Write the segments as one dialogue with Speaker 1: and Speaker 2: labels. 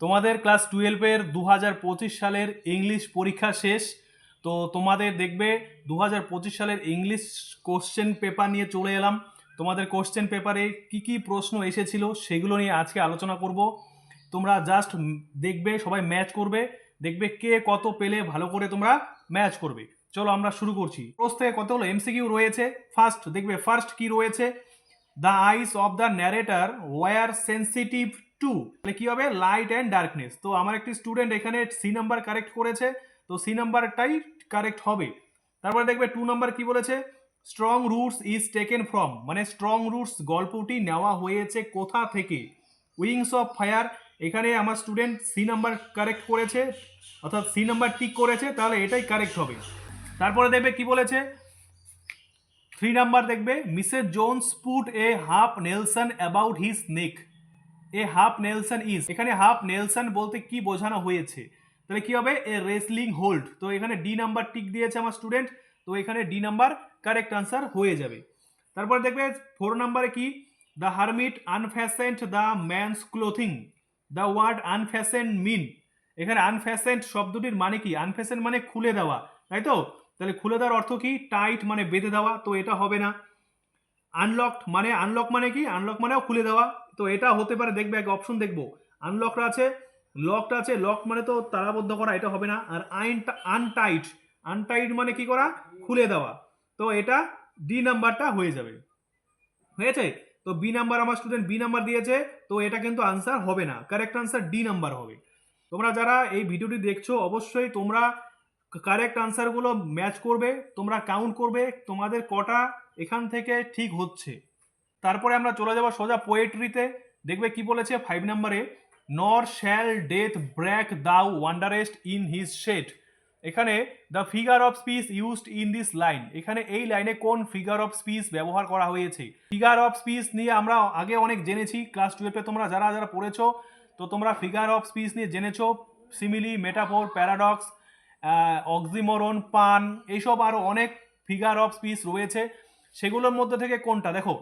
Speaker 1: তোমাদের ক্লাস টুয়েলভের দু পঁচিশ সালের ইংলিশ পরীক্ষা শেষ। তো তোমাদের দেখবে দু পঁচিশ সালের ইংলিশ কোশ্চেন পেপার নিয়ে চলে এলাম। তোমাদের কোশ্চেন পেপারে কি কি প্রশ্ন এসেছিল সেগুলো নিয়ে আজকে আলোচনা করব। তোমরা জাস্ট দেখবে, সবাই ম্যাচ করবে। দেখবে কে কত পেলে ভালো করে তোমরা ম্যাচ করবে। চলো আমরা শুরু করছি। প্রশ্ন থেকে কত হলো? এমসিকিউ রয়েছে। ফার্স্ট দেখবে ফার্স্ট কি রয়েছে? The eyes of the narrator were sensitive to তাহলে কি হবে? লাইট অ্যান্ড ডার্কনেস তো আমার একটি স্টুডেন্ট এখানে সি নাম্বার কারেক্ট করেছে, তো সি নাম্বারটাই কারেক্ট হবে। তারপরে দেখবে টু নাম্বার কি বলেছে? Strong roots is taken from মানে স্ট্রং রুটস গল্পটি নেওয়া হয়েছে কোথা থেকে? উইংস অফ ফায়ার এখানে আমার স্টুডেন্ট সি নাম্বার কারেক্ট করেছে, অর্থাৎ সি নাম্বার টিক করেছে, তাহলে এটাই কারেক্ট হবে। তারপরে দেখবে কি বলেছে? থ্রি নাম্বার দেখবে Mrs Jones put a half nelson about his neck a half nelson is এখানে হাফ নেলসন বলতে কি বোঝানো হয়েছে? তাহলে কি হবে? এ রেসলিং হোল্ড তো এখানে ডি নাম্বার টিক দিয়েছে আমার স্টুডেন্ট তো এখানে ডি নাম্বার কারেক্ট আনসার হয়ে যাবে। তারপর দেখবে ফোর নাম্বারে কি? The hermit unfastened the man's clothing the word unfastened mean এখানে আনফ্যাসেন্ট শব্দটির মানে কি? আনফ্যাসেন্ট মানে খুলে দেওয়া। তাই তো? তাহলে খুলে দেওয়ার অর্থ কি? টাইট মানে বেঁধে দেওয়া। তো এটা হবে না। আনলকড মানে আনলক মানে কি? আনলক মানেও খুলে দেওয়া। তো এটা হতে পারে, দেখবে এক অপশন দেখব। আনলকটা আছে লকড আছে লক মানে তো তারাবদ্ধ করা, এটা হবে না। আর আইন আনটাইট আনটাইট মানে কি করা? খুলে দেওয়া। তো এটা ডি নাম্বারটা হয়ে যাবে। হয়েছে? তো বি নাম্বার আমার স্টুডেন্ট বি নাম্বার দিয়েছে, তো এটা কিন্তু আনসার হবে না। কারেক্ট আনসার ডি নাম্বার হবে। তোমরা যারা এই ভিডিওটি দেখছ, অবশ্যই তোমরা কারেক্ট আনসারগুলো ম্যাচ করবে, তোমরা কাউন্ট করবে। তোমাদের কটা এখান থেকে ঠিক হচ্ছে। তারপরে আমরা চলে যাব সোজা পোয়েট্রিতে দেখবে কি বলেছে? ফাইভ নাম্বারে নর shall death brag thou wanderest in his shade এখানে the figure of speech used in this line এখানে এই লাইনে কোন ফিগার অফ স্পিচ ব্যবহার করা হয়েছে? ফিগার অফ স্পিচ নিয়ে আমরা আগে অনেক জেনেছি। ক্লাস টুয়েলভে তোমরা যারা যারা পড়েছো, তো তোমরা ফিগার অফ স্পিচ নিয়ে জেনেছো। Simile metaphor paradox oxymoron pun, এইসব আরও অনেক ফিগার অফ স্পিচ রয়েছে। সেগুলোর মধ্যে থেকে কোনটা? দেখো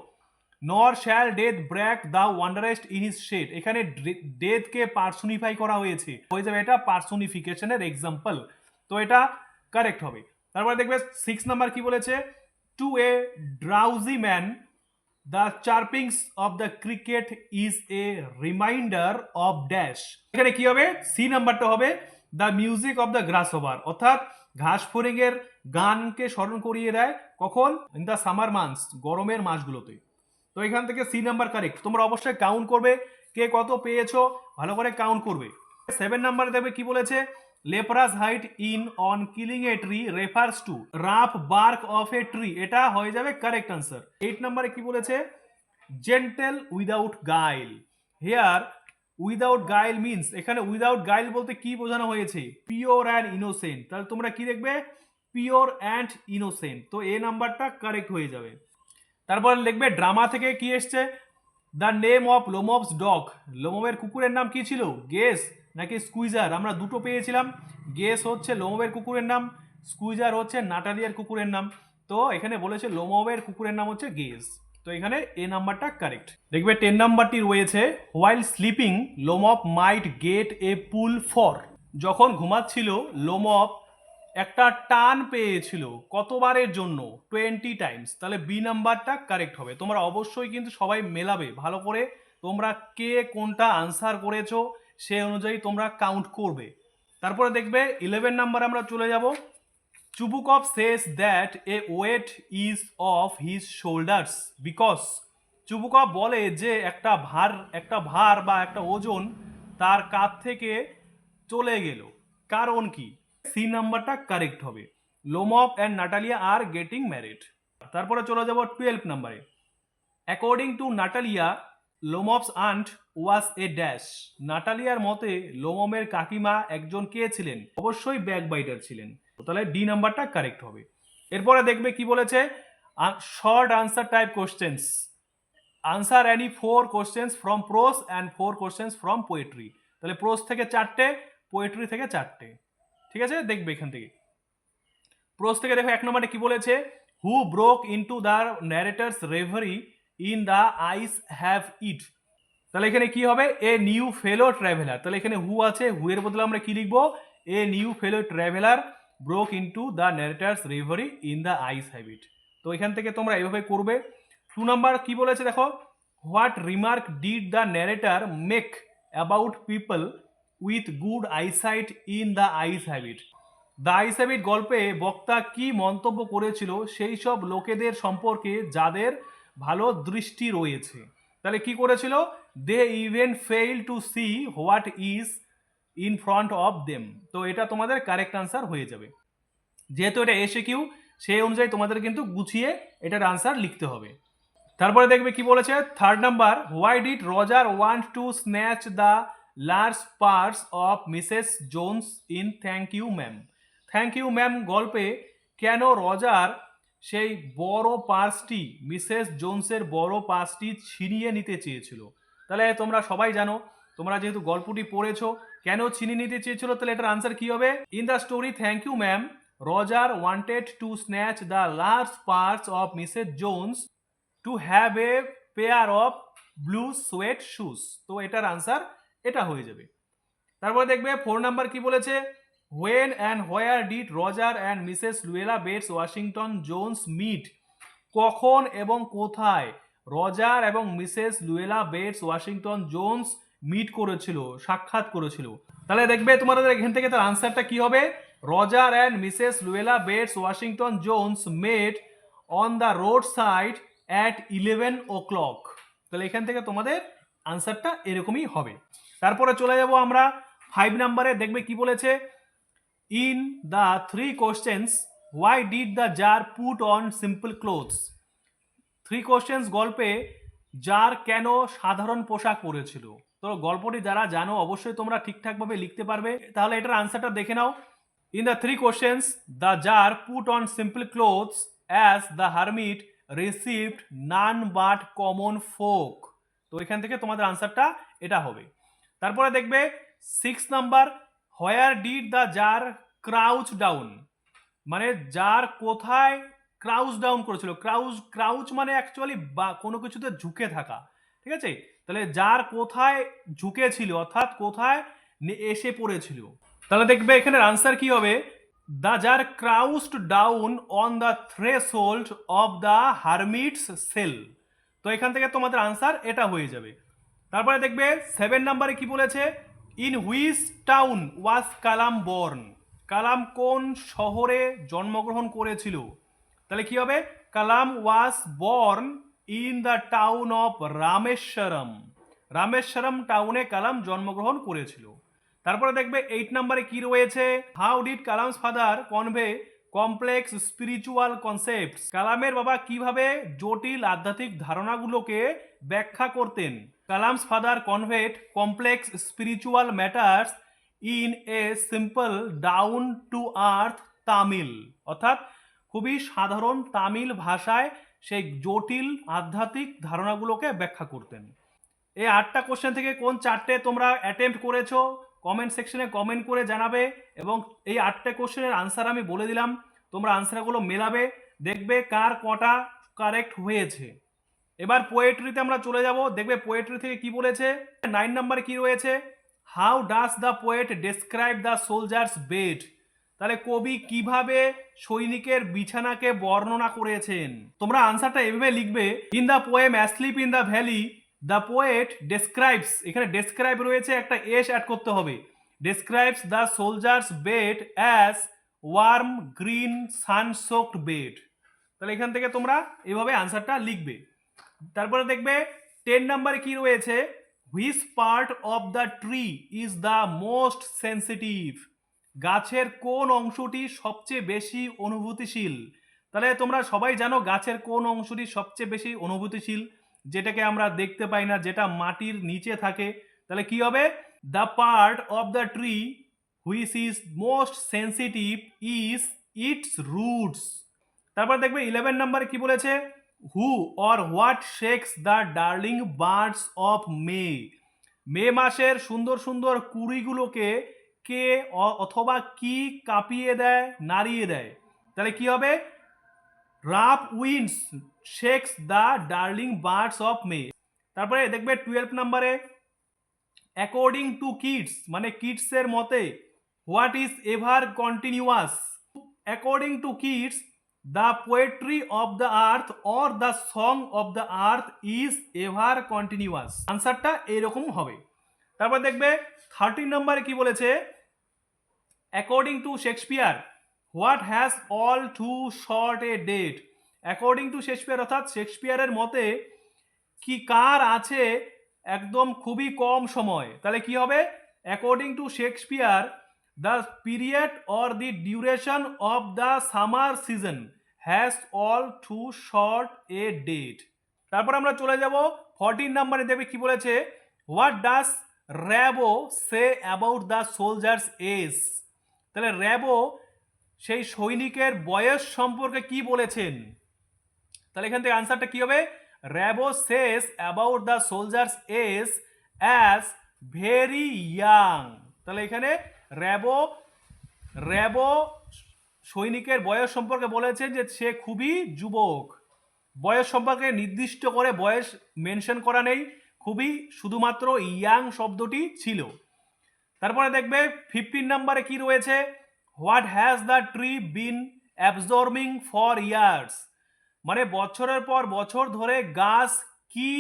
Speaker 1: nor shall death brag the wanderest in his shade এখানে ডেথকে পার্সোনিফাই করা হয়েছে। হয়ে যাবে এটা পার্সোনিফিকেশনের এক্সাম্পল তো এটা কারেক্ট হবে। তারপরে দেখবে সিক্স নাম্বার কি বলেছে? To a drowsy man the chirpings of the cricket is a reminder of dash এখানে কি হবে? সি নাম্বারটা হবে the music of the grasshopper অর্থাৎ ঘাস ফড়িংয়ের গানকে স্মরণ করিয়ে দেয় কখন? ইন দ্য সামার মান্থস গরমের মাসগুলোতে। তো এখান থেকে সি নাম্বার কারেক্ট তোমরা অবশ্যই কাউন্ট করবে, কে কত পেয়েছ, ভালো করে কাউন্ট করবে। সেভেন নাম্বার দেখবে কি বলেছে? Leprous hide in on killing a tree refers to rough bark of a tree এটা হয়ে যাবে কারেক্ট আনসার এইট নাম্বারে কি বলেছে? Gentle without guile here without guile means এখানে উইদাউট গাইল বলতে কি বোঝানো হয়েছে? পিওর অ্যান্ড ইনোসেন্ট তাহলে তোমরা কি দেখবে? পিওর অ্যান্ড ইনোসেন্ট তো এ নাম্বারটা কারেক্ট হয়ে যাবে। তারপর লিখবে ড্রামা থেকে কি এসছে? The name of Lomov's dog লোমবের কুকুরের নাম কি ছিল? গেস নাকি স্কুইজার আমরা দুটো পেয়েছিলাম। গেস হচ্ছে লোমবের কুকুরের নাম স্কুইজার হচ্ছে নাটালিয়ার কুকুরের নাম। তো এখানে বলেছে লোমবের কুকুরের নাম হচ্ছে গেস তো এখানে এ নাম্বারটা কারেক্ট দেখবে টেন নাম্বারটি রয়েছে while sleeping Lomov might get a pull for যখন ঘুমাচ্ছিল লোমপ একটা টান পেয়েছিল কতবারের জন্য? টোয়েন্টি টাইমস তাহলে বি নাম্বারটা কারেক্ট হবে। তোমরা অবশ্যই কিন্তু সবাই মেলাবে। ভালো করে তোমরা কে কোনটা আনসার করেছ, সে অনুযায়ী তোমরা কাউন্ট করবে। তারপরে দেখবে ইলেভেন নাম্বার আমরা চলে যাব। Chubukov says that a weight is off his shoulders because Chubukov বলে যে একটা ভার একটা ভার বা একটা ওজন তার কাঁধ থেকে চলে গেল। কারণ কি? সি নাম্বারটা কারেক্ট হবে। Lomov and Natalia are getting married তারপরে চলে যাব টুয়েলভ নাম্বারে according to Natalia Lomov's aunt was a dash. নাটালিয়ার মতে, লোমমের কাকিমা একজন কে ছিলেন? অবশ্যই ব্যাক বাইটার ছিলেন তাহলে ডি নাম্বারটা কারেক্ট হবে। এরপরে দেখবে কি বলেছে? Short answer type questions. Answer any four questions from prose and four questions from poetry. তাহলে প্রোস থেকে চারটে, পোয়েট্রি থেকে চারটে। ঠিক আছে? দেখবে এখান থেকে। প্রোস থেকে দেখো এক নম্বরে কি বলেছে? Who broke into the narrator's reverie in the eyes have it. তাহলে এখানে কি হবে? A new fellow traveller. তাহলে এখানে হু আছে, হু এর বদলে আমরা কি লিখব? A new fellow traveller broke into the narrator's reverie in the eyes have it তো এখান থেকে তোমরা এইভাবে করবে। টু নাম্বার কি বলেছে দেখো? What remark did the narrator make about people with good eyesight in the eyes have it the eyes have it গল্পে বক্তা কি মন্তব্য করেছিল? সেই সব লোকেদের সম্পর্কে যাদের ভালো দৃষ্টি রয়েছে। তাহলে কি করেছিল? They even fail to see what is in front of them তো এটা তোমাদের কারেক্ট আনসার হয়ে যাবে। যেহেতু এটা এসে কিউ সেই অনুযায়ী তোমাদের কিন্তু গুছিয়ে এটার আনসার লিখতে হবে। তারপরে দেখবে কি বলেছে? Third number why did Roger want to snatch the large purse of Mrs Jones in thank you ma'am thank you ma'am গল্পে কেন রজার সেই বড় পার্সটি, মিসেস জোনসের বড় পার্সটি ছিনিয়ে নিতে চেয়েছিল। তাহলে তোমরা সবাই জানো, তোমরা যেহেতু গল্পটি পড়েছো, কেন ছিনিয়ে নিতে চেয়েছিল? তাহলে এটার আনসার কি হবে? In the story thank you ma'am Roger wanted to snatch the large purse of Mrs Jones to have a pair of blue suede shoes তো এটার আনসার এটা হয়ে যাবে। তারপরে দেখবে ফোর নাম্বার কি বলেছে? When and where did Roger and Mrs Luella Bates Washington Jones meet কখন এবং কোথায়? রজার এবং Mrs Luella Bates Washington Jones meet করেছিল, সাক্ষাৎ করেছিল। তাহলে দেখবে তোমাদের এখান থেকে তার আনসারটা কি হবে? Roger and Mrs Luella Bates Washington Jones met on the road side at eleven o'clock তাহলে এখান থেকে তোমাদের আনসারটা এরকমই হবে। তারপরে চলে যাব আমরা ফাইভ নাম্বারে দেখবে কি বলেছে? In the three questions why did the tsar put on simple clothes three questions গল্পে যার কেন সাধারণ পোশাক পরেছিল? তো গল্পটি যারা জানো, অবশ্যই তোমরা ঠিকঠাকভাবে লিখতে পারবে। তাহলে এটার আনসারটা দেখে নাও। In the three questions the czar put on simple clothes as the hermit received none but common folk তো এখান থেকে তোমাদের আনসারটা এটা হবে। তারপরে দেখবে six number where did the czar crouch down মানে যার কোথায় ক্রাউচ ডাউন করেছিল? ক্রাউচ ক্রাউচ মানে অ্যাকচুয়ালি বা কোনো কিছুতে ঝুঁকে থাকা। ঠিক আছে? তাহলে যার কোথায় ঝুঁকে ছিল অর্থাৎ কোথায় এসে পড়েছিল? তাহলে দেখবে এখানে আনসার কি হবে? The tsar crouched down on the threshold of the hermit's cell তো এখান থেকে তোমাদের আনসার এটা হয়ে যাবে। তারপরে দেখবে সেভেন নাম্বারে কি বলেছে? ইন হুইস টাউন ওয়াজ কালাম বর্ন কালাম কোন শহরে জন্মগ্রহণ করেছিল? তাহলে কি হবে? Kalam was born in the town of Rameswaram Rameswaram টাউনে কালাম জন্মগ্রহণ করেছিল। তারপরে দেখবে এইট নাম্বারে কি রয়েছে? How did Kalam's father convey complex spiritual concepts কালামের বাবা কীভাবে জটিল আধ্যাত্মিক ধারণাগুলোকে ব্যাখ্যা করতেন। Kalam's father conveyed complex spiritual matters in a simple down to earth Tamil. অর্থাৎ খুবই সাধারণ তামিল ভাষায় সেই জটিল আধ্যাত্মিক ধারণাগুলোকে ব্যাখ্যা করতেন। এই আটটা কোশ্চেন থেকে কোন চারটে তোমরা অ্যাটেম্প্ট করেছ? কমেন্ট সেকশনে কমেন্ট করে জানাবে এবং এই আটটা কোশ্চেনের আনসার আমি বলে দিলাম। তোমরা আনসারগুলো মেলাবে, দেখবে কার কটা কারেক্ট হয়েছে। এবার পোয়েট্রিতে আমরা চলে যাব। দেখবে পোয়েট্রি থেকে কি বলেছে? নাইন নাম্বার কি রয়েছে? How does the poet describe the soldier's bed তাহলে কবি কীভাবে সৈনিকের বিছানাকে বর্ণনা করেছেন? তোমরা আনসারটা এভাবে লিখবে। In the poem asleep in the valley the poet describes এখানে ডেসক্রাইব রয়েছে, একটা এস অ্যাড করতে হবে। Describes the soldier's bed as warm green sunsoaked bed তাহলে এখান থেকে তোমরা এভাবে আনসারটা লিখবে। তারপরে দেখবে টেন নাম্বারে কি রয়েছে? Which part of the tree is the most sensitive গাছের কোন অংশটি সবচেয়ে বেশি অনুভূতিশীল? তাহলে তোমরা সবাই জানো গাছের কোন অংশটি সবচেয়ে বেশি অনুভূতিশীল? যেটাকে আমরা দেখতে পাই না, যেটা মাটির নিচে থাকে। তাহলে কি হবে? The part of the tree which is most sensitive is its roots তারপর দেখবে ইলেভেন নাম্বার কি বলেছে? Who or what shakes the darling birds of May May মাসের সুন্দর সুন্দর কুড়িগুলোকে কে অথবা কি কাঁপিয়ে দেয়, নাড়িয়ে দেয়? তাহলে কি হবে? Rough winds shakes the darling birds of May. তারপরে দেখবে টুয়েলভ নাম্বারে, অ্যাকর্ডিং টু কিডস মানে কিডসের মতে, what is ever continuous? According to kids the poetry of the earth or the song of the earth is ever continuous আনসারটা এরকম হবে। তারপর দেখবে থার্টিন নম্বরে কি বলেছে? According to Shakespeare what has all too short a date according to Shakespeare অর্থাৎ শেক্সপিয়ারের মতে, কি কার আছে একদম খুবই কম সময়? তাহলে কি হবে? According to Shakespeare the period or the duration of the summer season has all too short a date. তারপর আমরা চলে যাব ফর্টিন নাম্বারে। দেবে কি বলেছে? What does Rimbaud say about the soldier's age তাহলে র্যাবো সেই সৈনিকের বয়স সম্পর্কে কি বলেছেন? তাহলে এখান থেকে আনসারটা কি হবে? Rimbaud says about the soldier's age as very young তাহলে এখানে র্যাবো র্যাবো সৈনিকের বয়স সম্পর্কে বলেছেন যে সে খুবই যুবক। বয়স সম্পর্কে নির্দিষ্ট করে বয়স মেনশন করা নেই, খুবই শুধুমাত্র ইয়াং শব্দটি ছিল। তারপরে দেখবে ফিফটিন নাম্বারে কি রয়েছে? What has the tree been absorbing for years? মানে বছরের পর বছর ধরে গাছ কি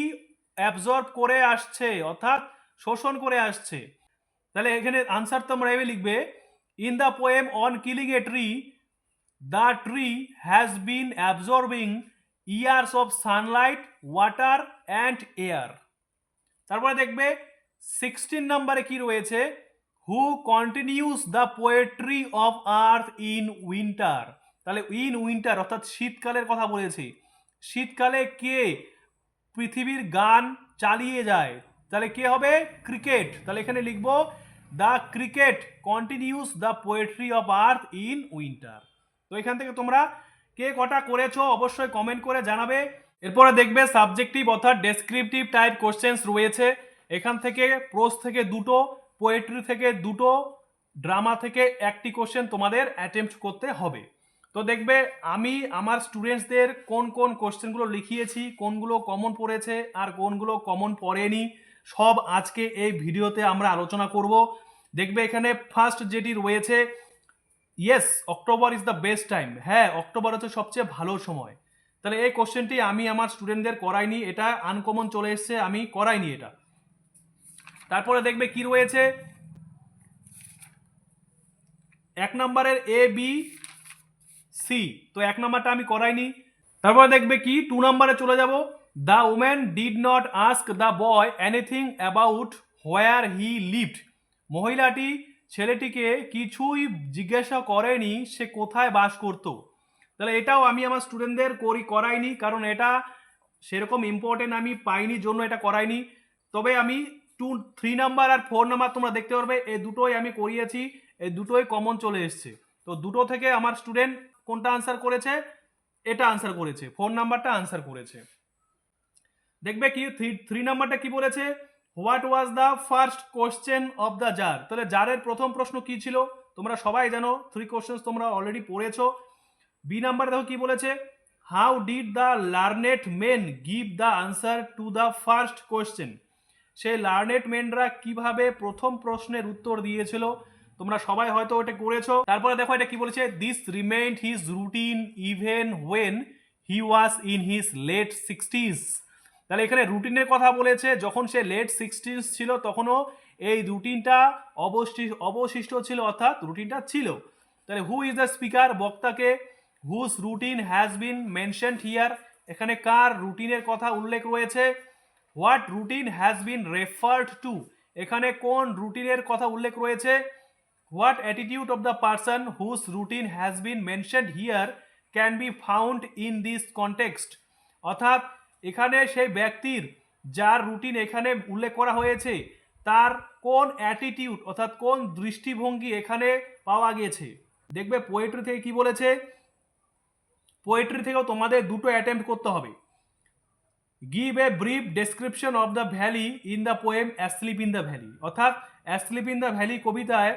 Speaker 1: অ্যাবজর্ব করে আসছে, অর্থাৎ শোষণ করে আসছে। তাহলে এখানে আনসার তোমরা এভাবে লিখবে in the poem on killing a tree the tree has been absorbing years of sunlight water and air তারপরে দেখবে সিক্সটিন নাম্বারে কি রয়েছে? Who continues the poetry of earth in winter তাহলে ইন উইন্টার অর্থাৎ শীতকালের কথা বলেছি। শীতকালে কে পৃথিবীর গান চালিয়ে যায়? তাহলে কে হবে? ক্রিকেট তাহলে এখানে লিখব the cricket continues the poetry of earth in winter তো এখান থেকে তোমরা কে কটা করেছ অবশ্যই কমেন্ট করে জানাবে। এরপরে দেখবে সাবজেক্টিভ অর্থাৎ ডেসক্রিপটিভ টাইপ কোশ্চেন্স রয়েছে। এখান থেকে প্রোস থেকে দুটো পোয়েট্রি থেকে দুটো ড্রামা থেকে একটি কোশ্চেন তোমাদের অ্যাটেম্প্ট করতে হবে। তো দেখবে আমি আমার স্টুডেন্টসদের কোন কোন কোশ্চেনগুলো লিখিয়েছি, কোনগুলো কমন পড়েছে আর কোনগুলো কমন পড়েনি, সব আজকে এই ভিডিওতে আমরা আলোচনা করব। দেখবে এখানে ফার্স্ট যেটি রয়েছে yes October is the best time হ্যাঁ অক্টোবর হচ্ছে সবচেয়ে ভালো সময়। তাহলে এই কোশ্চেনটি আমি আমার স্টুডেন্টদের করাইনি, এটা আনকমন চলে এসছে, আমি করাইনি এটা। তারপরে দেখবে কি রয়েছে? এক নম্বরের এ বি সি তো এক নাম্বারটা আমি করাইনি। তারপরে দেখবে কি? টু নাম্বারে চলে যাব। The woman did not ask the boy anything about where he lived মহিলাটি ছেলেটিকে কিছুই জিজ্ঞাসা করেনি সে কোথায় বাস করতো। তাহলে এটাও আমি আমার স্টুডেন্টদের করি, করাইনি, কারণ এটা সেরকম ইম্পর্টেন্ট আমি পাইনি, জন্য এটা করাইনি। তবে আমি টু থ্রি নাম্বার আর ফোর নাম্বার তোমরা দেখতে পারবে এই দুটোই আমি করিয়েছি এই দুটোই কমন চলে এসছে। তো দুটো থেকে আমার স্টুডেন্ট কোনটা আনসার করেছে? এটা আনসার করেছে ফোন নাম্বারটা আনসার করেছে। দেখবে কি থ্রি থ্রি নাম্বারটা কি বলেছে? What was the first question of the tsar তাহলে জারের প্রথম প্রশ্ন কি ছিল? তোমরা সবাই জানো থ্রি কোশ্চেন তোমরা অলরেডি পড়েছো। বি নাম্বার দেখো কি বলেছে? How did the learned men give the answer to the first question সেই লার্নেট মেনরা কীভাবে প্রথম প্রশ্নের উত্তর দিয়েছিল? তোমরা সবাই হয়তো ওটা করেছ। তারপরে দেখো এটা কি বলেছে? This remained his routine even when he was in his late sixties তাহলে এখানে রুটিনের কথা বলেছে, যখন সে লেট সিক্সটিস ছিল তখনও এই রুটিনটা অবশিষ্ট অবশিষ্ট ছিল, অর্থাৎ রুটিনটা ছিল। তাহলে হু ইজ দ্য স্পিকার বক্তাকে whose routine has been mentioned here এখানে কার রুটিনের কথা উল্লেখ রয়েছে? What routine has been referred to এখানে কোন রুটিনের কথা উল্লেখ রয়েছে? What attitude of the person whose routine has been mentioned here can be found in this context অর্থাৎ এখানে সেই ব্যক্তির যার রুটিন এখানে উল্লেখ করা হয়েছে, তার কোন অ্যাটিটিউড অর্থাৎ কোন দৃষ্টিভঙ্গি এখানে পাওয়া গেছে? দেখবে পোয়েট্রি থেকে কি বলেছে? পোয়েট্রি থেকেও তোমাদের দুটো অ্যাটেম্প্ট করতে হবে। Give a brief description of the valley in the poem asleep in the valley অর্থাৎ অ্যাসলিপ ইন দ্য ভ্যালি কবিতায়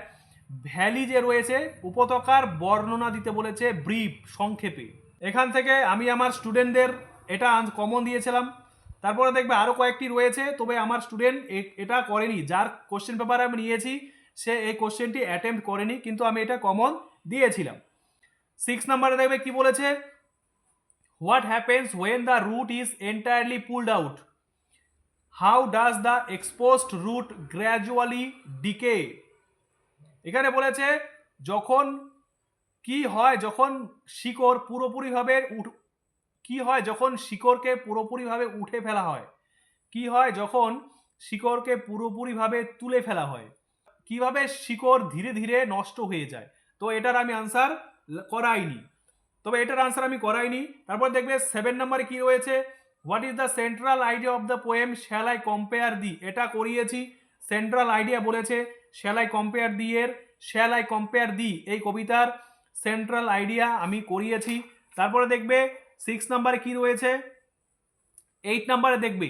Speaker 1: ভ্যালি যে রয়েছে, উপত্যকার বর্ণনা দিতে বলেছে ব্রিফ সংক্ষেপে। এখান থেকে আমি আমার স্টুডেন্টদের এটা কমন দিয়েছিলাম। তারপরে দেখবে আরও কয়েকটি রয়েছে, তবে আমার স্টুডেন্ট এটা করেনি। যার কোশ্চেন পেপার আমি নিয়েছি, সে এই কোশ্চেনটি অ্যাটেম্প করেনি, কিন্তু আমি এটা কমন দিয়েছিলাম। সিক্স নাম্বারে দেখবে কি বলেছে? What happens when the root is entirely pulled out how does the exposed root gradually decay এখানে বলেছে, যখন কি হয়, যখন শিকড় পুরোপুরিভাবে কি হয় যখন শিকড়কে পুরোপুরিভাবে উঠে ফেলা হয়? কি হয় যখন শিকড়কে পুরোপুরিভাবে তুলে ফেলা হয়? কীভাবে শিকড় ধীরে ধীরে নষ্ট হয়ে যায়? তো এটার আমি আনসার করাইনি। তবে এটার আনসার আমি করাইনি। তারপর দেখবে সেভেন নাম্বারে কি রয়েছে? What is the central idea of the poem shall I compare thee এটা করিয়েছি। সেন্ট্রাল আইডিয়া বলেছে শ্যাল আই কম্পেয়ার দি এর? শ্যাল আই কম্পেয়ার দি এই কবিতার সেন্ট্রাল আইডিয়া আমি করিয়েছি। তারপরে দেখবে সিক্স নাম্বারে কি রয়েছে? এইট নাম্বারে দেখবি।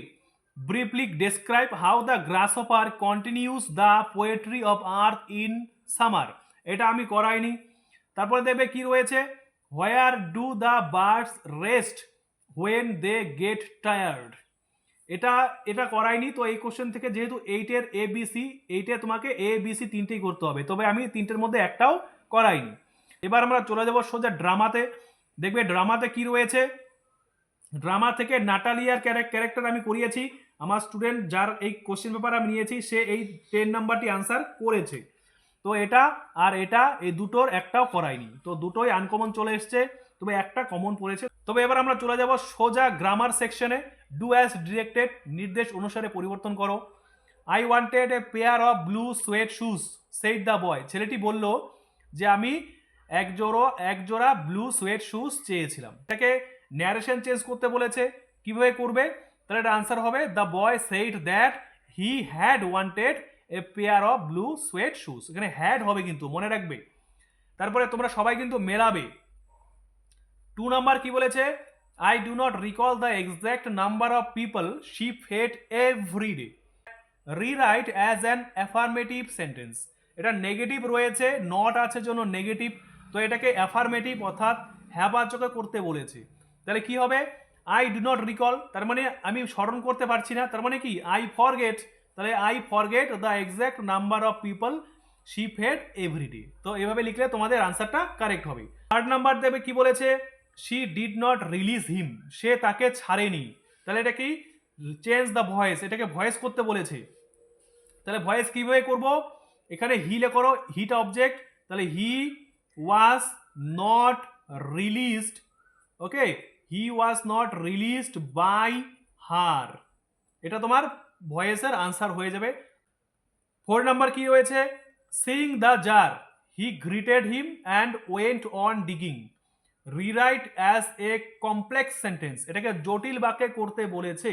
Speaker 1: Briefly describe how the grasshopper continues the poetry of earth in summer এটা আমি করাইনি। তারপরে দেখবে কি রয়েছে? Where do the birds rest when they get tired এটা এটা করাইনি, তো এই কোশ্চেন থেকে যেহেতু এইটের এ বি সি এইটে তোমাকে এ বি সি তিনটেই করতে হবে। তবে আমি তিনটের মধ্যে একটাও করাইনি। এবার আমরা চলে যাব সোজা ড্রামাতে দেখবে ড্রামাতে কি রয়েছে? ড্রামা থেকে নাটালিয়ার ক্যারেক্টার আমি করিয়েছি। আমার স্টুডেন্ট যার এই কোশ্চেন পেপার আমি নিয়েছি, সে এই টেন নাম্বারটি আনসার করেছে। তো এটা আর এটা, এই দুটোর একটাও করায়নি। তো দুটোই আনকমন চলে এসছে। তবে একটা কমন পড়েছে। তবে এবার আমরা চলে যাব সোজা গ্রামার সেকশনে। ডু অ্যাজ ডিরেক্টেড, নির্দেশ অনুসারে পরিবর্তন করো। I wanted a pair of blue suede shoes said the boy. ছেলেটি বলল যে, আমি এক জোড়ো, এক জোড়া ব্লু সোয়েট শুজ চেয়েছিলাম। এটাকে ন্যারেশন চেঞ্জ করতে বলেছে। কীভাবে করবে? তাহলে এটা আনসার হবে the boy said that he had wanted a pair of blue suede shoes এখানে হ্যাড হবে কিন্তু, মনে রাখবে। তারপরে তোমরা সবাই কিন্তু মেলাবে। টু নাম্বার কি বলেছে? I do not recall the exact number of people she fed every day rewrite as an affirmative sentence এটা নেগেটিভ রয়েছে নট আছে জন্য নেগেটিভ তো এটাকে অ্যাফার্মেটিভ অর্থাৎ হ্যাবাচকে করতে বলেছে। তাহলে কি হবে? আই ডু নট রিকল তার মানে আমি স্মরণ করতে পারছি না, তার মানে কি? আই ফরগেট তাহলে I forget the exact number of people she fed every day তো এভাবে লিখলে তোমাদের আনসারটা কারেক্ট হবে। থার্ড নাম্বার দেবে কি বলেছে? She did not release him সে তাকে ছাড়েনি। তাহলে এটা কি? চেঞ্জ দ্য ভয়েস এটাকে ভয়েস করতে বলেছে। তাহলে ভয়েস কীভাবে করব? এখানে হিলে করো হিট অবজেক্ট তাহলে he was not released okay he was not released by her এটা তোমার ভয়েসের আনসার হয়ে যাবে। ফোর নাম্বার কি রয়েছে seeing the tsar he greeted him and went on digging rewrite as a complex sentence এটাকে জটিল বাক্যে করতে বলেছে।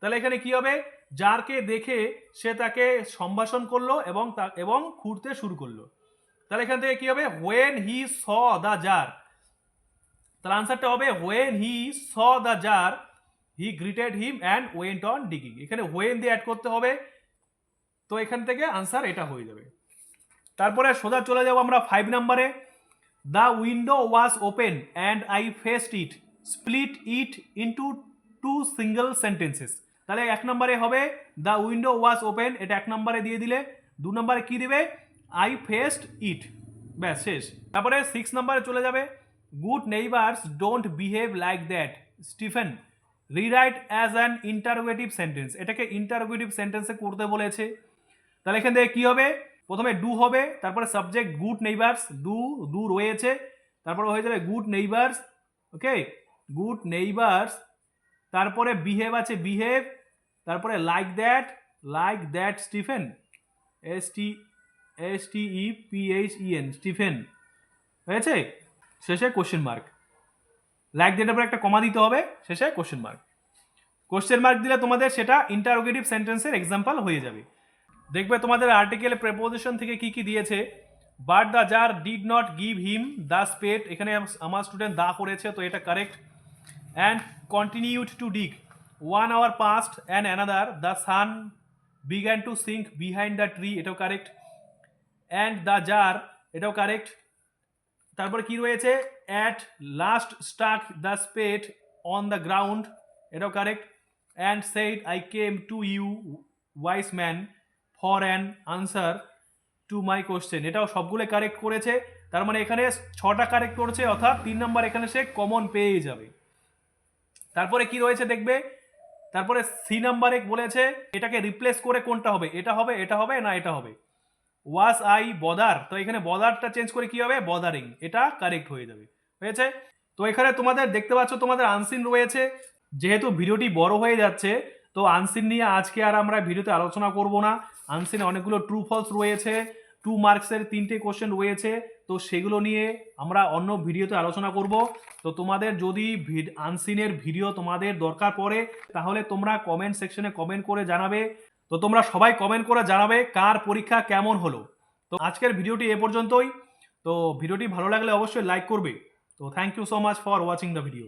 Speaker 1: তাহলে এখানে কি হবে? জারকে দেখে সে তাকে সম্ভাষণ করল এবং এবং খুঁড়তে শুরু করল। তাহলে এখান থেকে কি হবে? When he saw the czar তাহলে আনসারটা হবে when he saw the czar he greeted him and went on digging এখানে হোয়েন দিয়ে অ্যাড করতে হবে, তো এখান থেকে আনসার এটা হয়ে যাবে। তারপরে সোজা চলে যাব আমরা ফাইভ নাম্বারে। The window was open and I fixed it split it into two single sentences তাহলে এক নম্বরে হবে দ্য উইন্ডো ওয়াজ ওপেন এটা এক নম্বরে দিয়ে দিলে, দু নম্বরে কি দিবে? আই ফেস্ট ইট ব্যাস, শেষ। তারপরে সিক্স নম্বরে চলে যাবে। Good neighbours don't behave like that Stephen rewrite as an interrogative sentence এটাকে ইন্টারোগেটিভ সেন্টেন্সে করতে বলেছে। তাহলে এখান থেকে কী হবে? প্রথমে ডু হবে, তারপরে subject good neighbours do do রয়েছে। তারপরে হয়ে যাবে good neighbours okay good neighbours তারপরে বিহেভ আছে বিহেভ তারপরে like that like that Stephen S T S T E P H E N Stephen হয়েছে? শেষে কোশ্চেন মার্ক লাইক দ্যাটের পরে একটা কমা দিতে হবে, শেষে কোশ্চেন মার্ক কোশ্চেন মার্ক দিলে তোমাদের সেটা ইন্টারোগেটিভ সেন্টেন্সের এক্সাম্পল হয়ে যাবে। দেখবে তোমাদের আর্টিকেল প্রেপোজিশন থেকে কি কি দিয়েছে? But the tsar did not give him the spade এখানে আমার স্টুডেন্ট দা করেছে, তো এটা correct and continued to dig one hour past and another the sun began to sink behind the tree এটাও কারেক্ট অ্যান্ড দ্য জার এটাও correct তারপরে কি রয়েছে? At last stuck the spade on the ground এটাও correct and said I came to you wise man for an answer to my question এটাও সবগুলো correct করেছে। তার মানে এখানে ছটা কারেক্ট করেছে, অর্থাৎ তিন নাম্বার এখানে সে কমন পেয়ে যাবে। তারপরে কি রয়েছে দেখবে? তারপরে সি নাম্বারে বলেছে, এটাকে রিপ্লেস করে কোনটা হবে? এটা হবে এটা হবে, না এটা হবে? ওয়াস আই বদার তো এখানে বদারটা চেঞ্জ করে কি হবে? বদারিং এটা কারেক্ট হয়ে যাবে। হয়েছে? তো এখানে তোমাদের দেখতে পাচ্ছ, তোমাদের আনসিন রয়েছে। যেহেতু ভিডিওটি বড় হয়ে যাচ্ছে, তো আনসিন নিয়ে আজকে আর আমরা ভিডিওতে আলোচনা করব না। আনসিনে অনেকগুলো ট্রু ফলস রয়েছে টু মার্কসের তিনটে কোশ্চেন রয়েছে। তো সেগুলো নিয়ে আমরা অন্য ভিডিওতে আলোচনা করব। তো তোমাদের যদি আনসিনের ভিডিও তোমাদের দরকার পড়ে, তাহলে তোমরা কমেন্ট সেকশনে কমেন্ট করে জানাবে। তো তোমরা সবাই কমেন্ট করে জানাবে কার পরীক্ষা কেমন হলো। তো আজকের ভিডিওটি এ পর্যন্তই। তো ভিডিওটি ভালো লাগলে অবশ্যই লাইক করবে। তো thank you so much for watching the video